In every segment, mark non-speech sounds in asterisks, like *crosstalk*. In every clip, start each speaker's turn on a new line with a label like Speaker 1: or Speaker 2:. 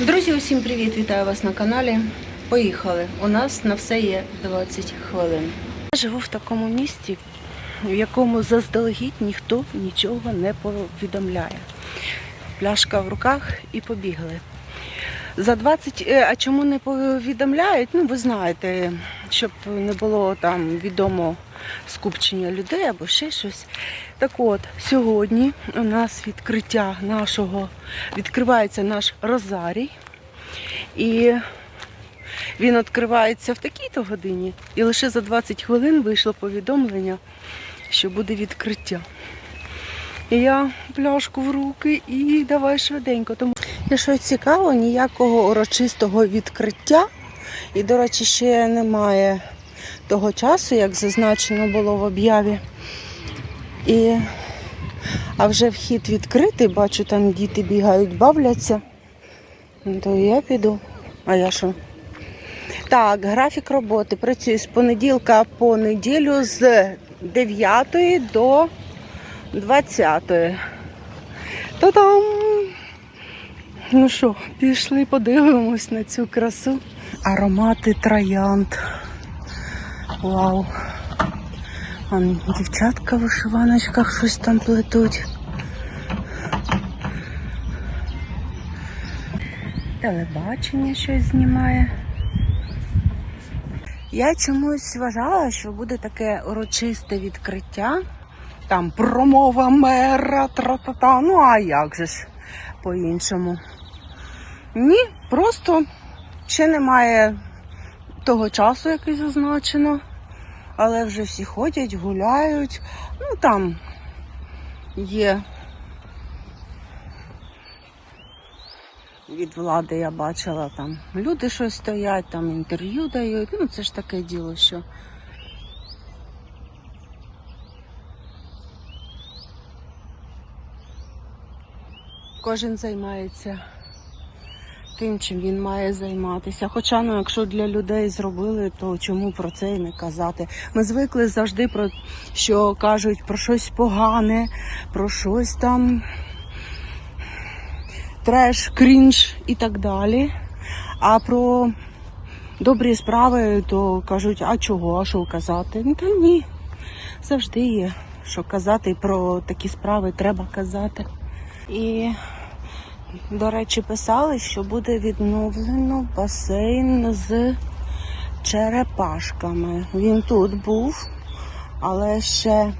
Speaker 1: Друзі, усім привіт! Вітаю вас на каналі. Поїхали. У нас на все є 20 хвилин. Я живу в такому місті, в якому заздалегідь ніхто нічого не повідомляє. Пляшка в руках і побігли. За 20, е, а чому не повідомляють? Ну, ви знаєте, щоб не було там відомо скупчення людей або ще щось. Так от, сьогодні у нас відкриття нашого, відкривається наш розарій. І він відкривається в такій-то годині. І лише за 20 хвилин вийшло повідомлення, що буде відкриття. І я пляшку в руки і давай швиденько. Тому і що цікаво, ніякого урочистого відкриття. І, до речі, ще немає того часу, як зазначено було в об'яві. І... А вже вхід відкритий, бачу, там діти бігають, бавляться. Ну, То я піду. А я що? Так, графік роботи. Працюю з понеділка по неділю з 9 до 20. Та-дам! Ну що, пішли, подивимось на цю красу. Аромати троянд. Вау. Вон дівчатка в вишиваночках щось там плетуть. Телебачення щось знімає. Я чомусь вважала, що буде таке урочисте відкриття. Там промова мера, тра-та-та. Ну а як же ж по-іншому? Ні, просто ще немає того часу, який зазначено. Але вже всі ходять, гуляють. Ну там є від влади я бачила там люди щось стоять, там інтерв'ю дають. Ну це ж таке діло, що. Кожен займається тим, чим він має займатися. Хоча, ну, якщо для людей зробили, то чому про це і не казати? Ми звикли завжди про що кажуть про щось погане, про щось там треш, крінж і так далі. А про добрі справи, то кажуть, а чого, а що казати? Ну та ні. Завжди є, що казати, про такі справи треба казати. І до речі, писали, що буде відновлено басейн з черепашками. Він тут був, але ще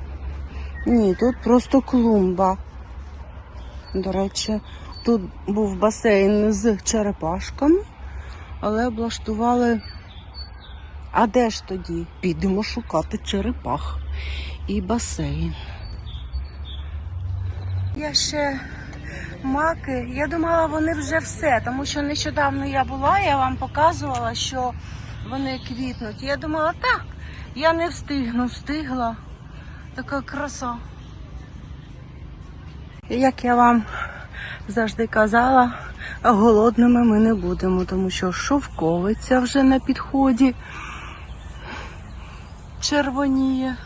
Speaker 1: ні, тут просто клумба. До речі, тут був басейн з черепашками, але облаштували. А де ж тоді? Підемо шукати черепах і басейн. Я ще маки. Я думала, вони вже все, тому що нещодавно я була, я вам показувала, що вони квітнуть. Я думала, так, я не встигну, встигла. Така краса. Як я вам завжди казала, голодними ми не будемо, тому що шовковиця вже на підході червоніє.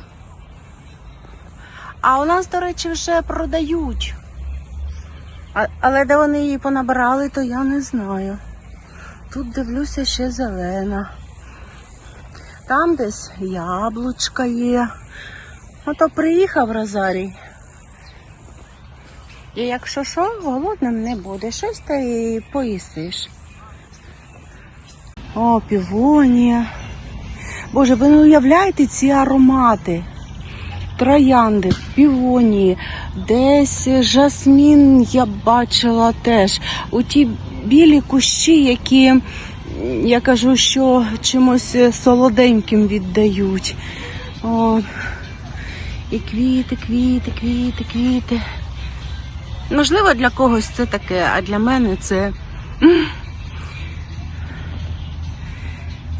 Speaker 1: А у нас, до речі, вже продають. А, але де вони її понабирали, то я не знаю. Тут дивлюся ще зелена. Там десь яблучка є. Ото приїхав Розарій. І якщо що, голодним не буде. Щось та і поїсиш. О, півонія. Боже, ви не уявляєте ці аромати? Троянди, півонії, десь жасмін я бачила теж. У ті білі кущі, які я кажу, що чимось солоденьким віддають. О, і квіти, квіти, квіти, квіти. Можливо, для когось це таке, а для мене це.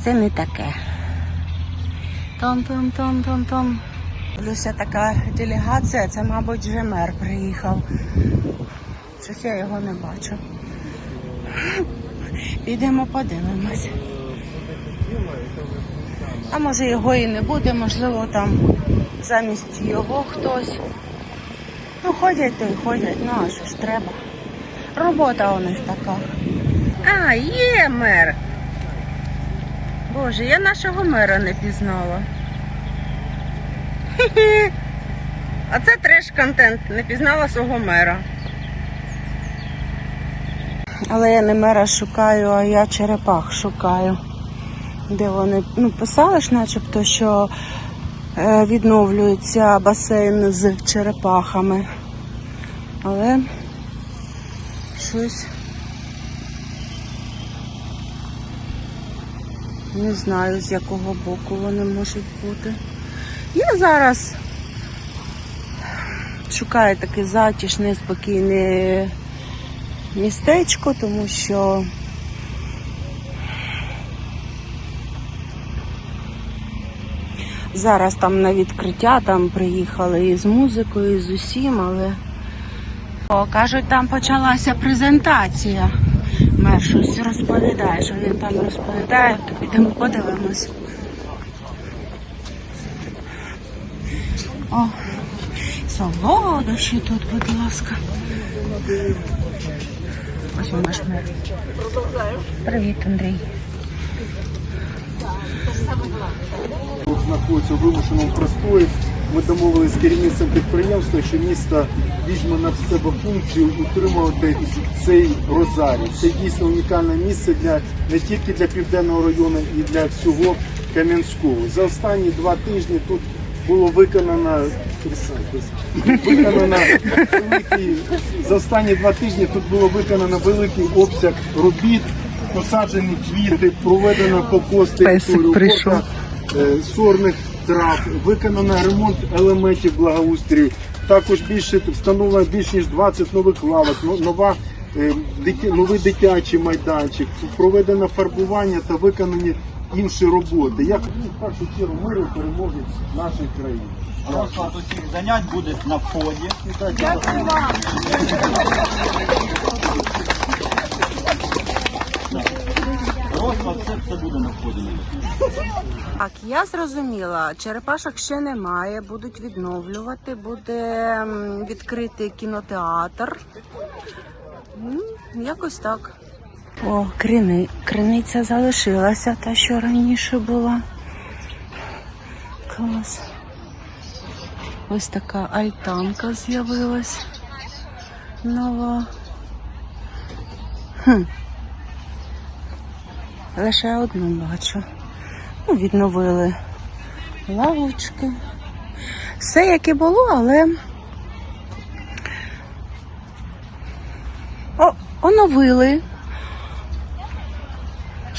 Speaker 1: Це не таке. Том-том-том-том-том. Дивлюся, така делегація, це, мабуть, вже мер приїхав. Щось я його не бачу. Підемо подивимось. А може його і не буде, можливо, там замість його хтось. Ну, ходять то й ходять, ну а що ж треба. Робота у них така. А, є мер. Боже, я нашого мера не пізнала. *laughs* А це треш-контент. Не пізнала свого мера. Але я не мера шукаю, а я черепах шукаю. Де вони ну, писали ж начебто, що е, відновлюється басейн з черепахами. Але щось не знаю, з якого боку вони можуть бути. Я зараз шукаю таке затишне, спокійне містечко, тому що зараз там на відкриття там приїхали і з музикою, і з усім, але О, кажуть, там почалася презентація. Мер щось розповідає, що він там розповідає, то підемо подивимось. О, солодощі тут, будь ласка. Ось він наш мер. Привіт, Андрій.
Speaker 2: Знаходиться у вимушеному простої. Ми домовилися з керівництвом підприємства, що місто візьме на себе функцію утримувати цей розарій. Це дійсно унікальне місце для не тільки для південного району, і для всього Кам'янського. За останні два тижні тут було виконано виконано великий за останні два тижні. Тут було виконано великий обсяг робіт, посаджені квіти, проведено покос територію,
Speaker 1: прийшов.
Speaker 2: е, сорних трав, виконано ремонт елементів благоустрію. Також більше встановлено більш ніж 20 нових лавок, но- нова. е, Новий дитячий майданчик, проведено фарбування та виконані інші роботи. Я хотів в першу чергу миру і перемоги нашої країни.
Speaker 3: Розклад усіх занять буде на вході. Розклад все, все буде на вході.
Speaker 1: Так, я зрозуміла, черепашок ще немає, будуть відновлювати, буде м, відкритий кінотеатр. М, Якось так. О, крини, криниця залишилася, та, що раніше була. Клас. Ось така альтанка з'явилась. Нова. Хм. Лише одну бачу. Ну, відновили лавочки. Все як і було, але О, оновили.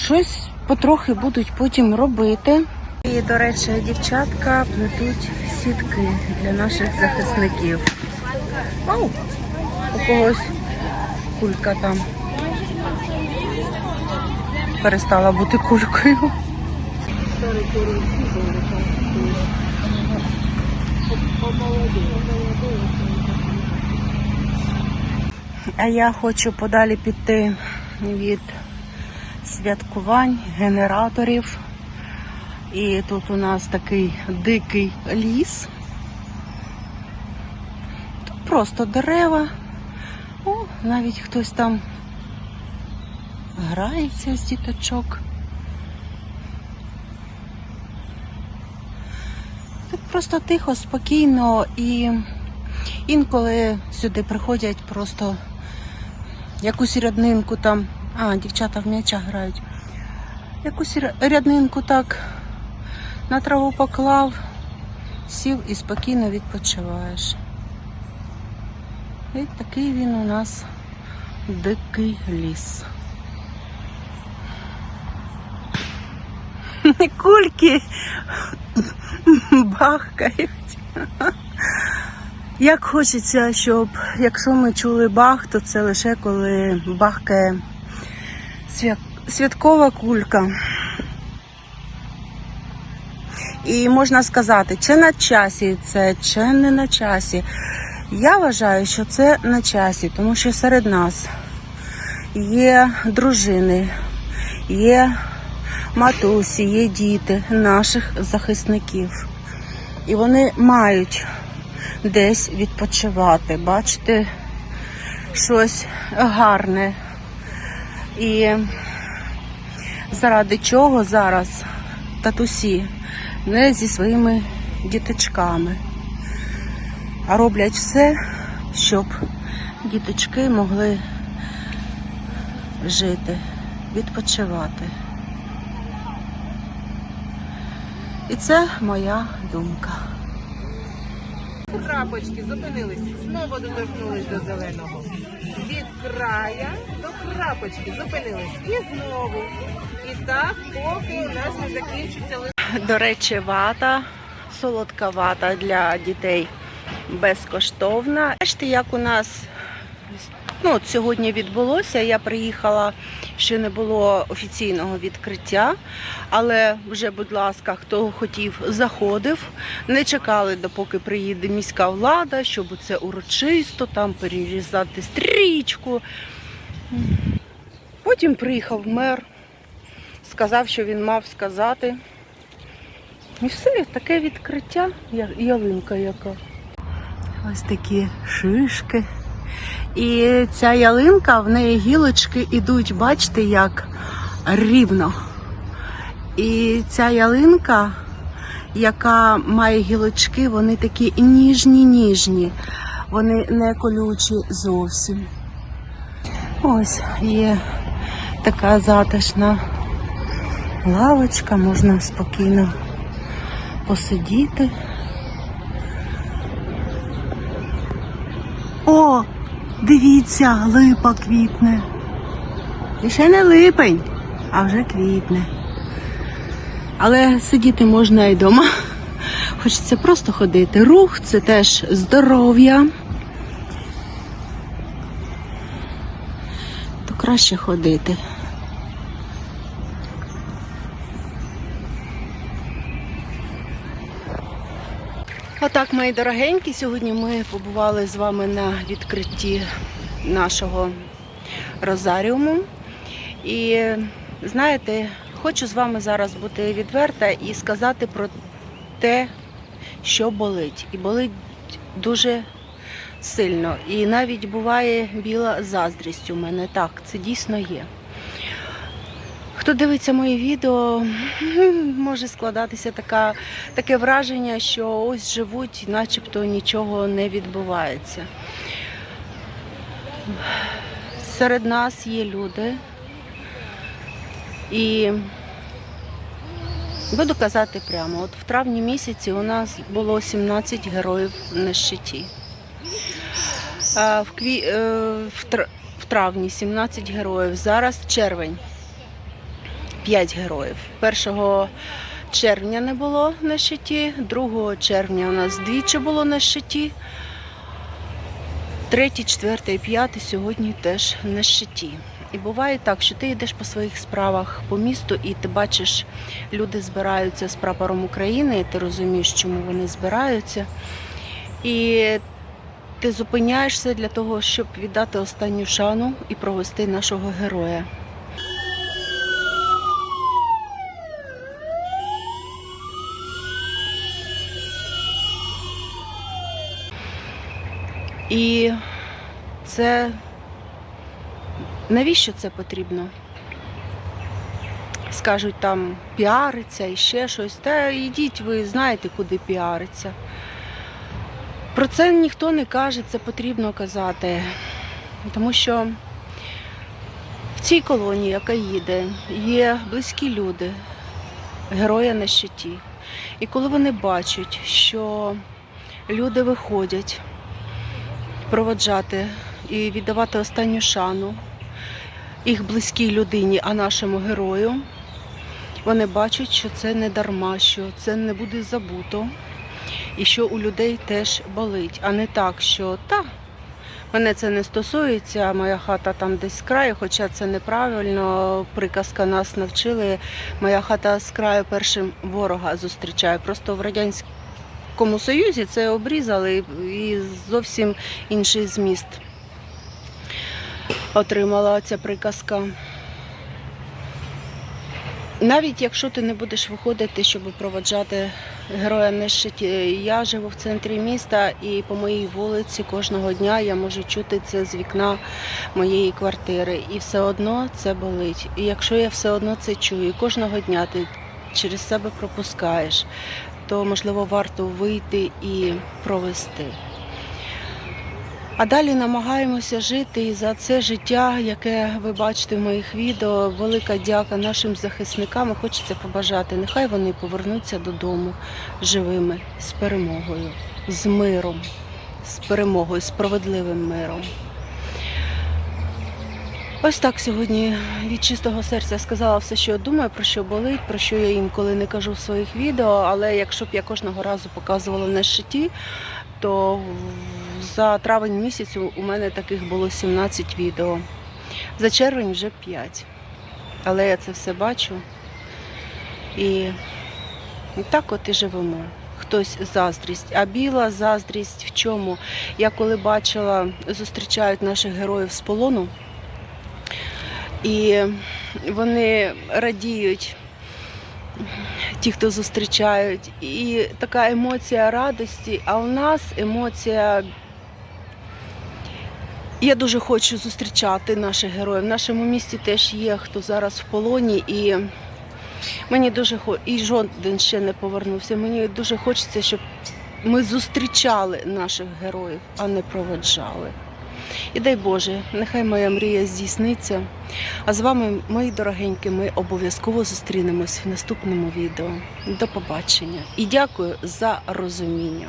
Speaker 1: Щось потрохи будуть потім робити. І, до речі, дівчатка плетуть сітки для наших захисників. Оу, у когось кулька там перестала бути кулькою. А я хочу подалі піти від святкувань, генераторів. І тут у нас такий дикий ліс. Тут просто дерева. О, навіть хтось там грається з діточок. Тут просто тихо, спокійно і інколи сюди приходять просто якусь ряднинку там. А, дівчата в м'яча грають. Якусь ряднинку так на траву поклав, сів і спокійно відпочиваєш. І такий він у нас дикий ліс. Кульки бахкають. Як хочеться, щоб якщо ми чули бах, то це лише коли бахкає святкова кулька. І можна сказати, чи на часі це, чи не на часі. Я вважаю, що це на часі, тому що серед нас є дружини, є матусі, є діти наших захисників. І вони мають десь відпочивати, бачити щось гарне, І заради чого зараз татусі не зі своїми діточками, а роблять все, щоб діточки могли жити, відпочивати. І це моя думка.
Speaker 4: Крапочки зупинились, знову доторкнулись до зеленого. Від края до крапочки зупинились. І знову. І так, поки у нас не закінчиться.
Speaker 1: До речі, вата, солодка вата для дітей безкоштовна. Бачите, як у нас ну, сьогодні відбулося. Я приїхала, ще не було офіційного відкриття, але вже, будь ласка, хто хотів, заходив. Не чекали, допоки приїде міська влада, щоб це урочисто, там перерізати стрічку. Потім приїхав мер, сказав, що він мав сказати. І все, таке відкриття, ялинка яка. Ось такі шишки. І ця ялинка, в неї гілочки ідуть, бачите, як рівно. І ця ялинка, яка має гілочки, вони такі ніжні-ніжні. Вони не колючі зовсім. Ось є така затишна лавочка, можна спокійно посидіти. О, дивіться, липа квітне. І ще не липень, а вже квітне. Але сидіти можна і вдома. Хочеться просто ходити. Рух це теж здоров'я. То краще ходити. Отак, мої дорогенькі, сьогодні ми побували з вами на відкритті нашого розаріуму. І знаєте, хочу з вами зараз бути відверта і сказати про те, що болить. І болить дуже сильно. І навіть буває біла заздрість у мене. Так, це дійсно є. Хто дивиться мої відео, *laughs* може складатися така, таке враження, що ось живуть, начебто нічого не відбувається. Серед нас є люди, і буду казати прямо, от в травні місяці у нас було 17 героїв на щиті. В, кві... е, в, тр... в травні 17 героїв, зараз червень. 5 героїв. 1 червня не було на щиті, 2 червня у нас двічі було на щиті. 3, 4 і 5 сьогодні теж на щиті. І буває так, що ти йдеш по своїх справах по місту і ти бачиш, люди збираються з прапором України, і ти розумієш, чому вони збираються. І ти зупиняєшся для того, щоб віддати останню шану і провести нашого героя. І це навіщо це потрібно? Скажуть там піариться і ще щось. Та йдіть, ви знаєте, куди піариться. Про це ніхто не каже, це потрібно казати. Тому що в цій колонії, яка їде, є близькі люди, героя на щиті. І коли вони бачать, що люди виходять проводжати і віддавати останню шану їх близькій людині, а нашому герою. Вони бачать, що це не дарма, що це не буде забуто, і що у людей теж болить, а не так, що та мене це не стосується, моя хата там десь з краю, хоча це неправильно. Приказка нас навчили. Моя хата з краю першим ворога зустрічає. Просто в радянському союзі це обрізали і зовсім інший зміст отримала ця приказка. Навіть якщо ти не будеш виходити, щоб проводжати героя нищить, я живу в центрі міста і по моїй вулиці кожного дня я можу чути це з вікна моєї квартири. І все одно це болить. І якщо я все одно це чую, кожного дня ти через себе пропускаєш, то можливо варто вийти і провести. А далі намагаємося жити і за це життя, яке ви бачите в моїх відео. Велика дяка нашим захисникам. Хочеться побажати. Нехай вони повернуться додому живими, з перемогою, з миром, з перемогою, справедливим миром. Ось так сьогодні від чистого серця сказала все, що я думаю, про що болить, про що я інколи не кажу в своїх відео. Але якщо б я кожного разу показувала на щиті, то за травень місяць у- мене таких було 17 відео. За червень вже 5. Але я це все бачу. І так от і живемо. Хтось заздрість. А біла заздрість в чому? Я коли бачила, зустрічають наших героїв з полону, і вони радіють, ті, хто зустрічають, і така емоція радості, а у нас емоція. Я дуже хочу зустрічати наших героїв. В нашому місті теж є хто зараз в полоні, і мені дуже хо... і жоден ще не повернувся. Мені дуже хочеться, щоб ми зустрічали наших героїв, а не проводжали. І дай Боже, нехай моя мрія здійсниться. А з вами, мої дорогенькі, ми обов'язково зустрінемось в наступному відео. До побачення і дякую за розуміння.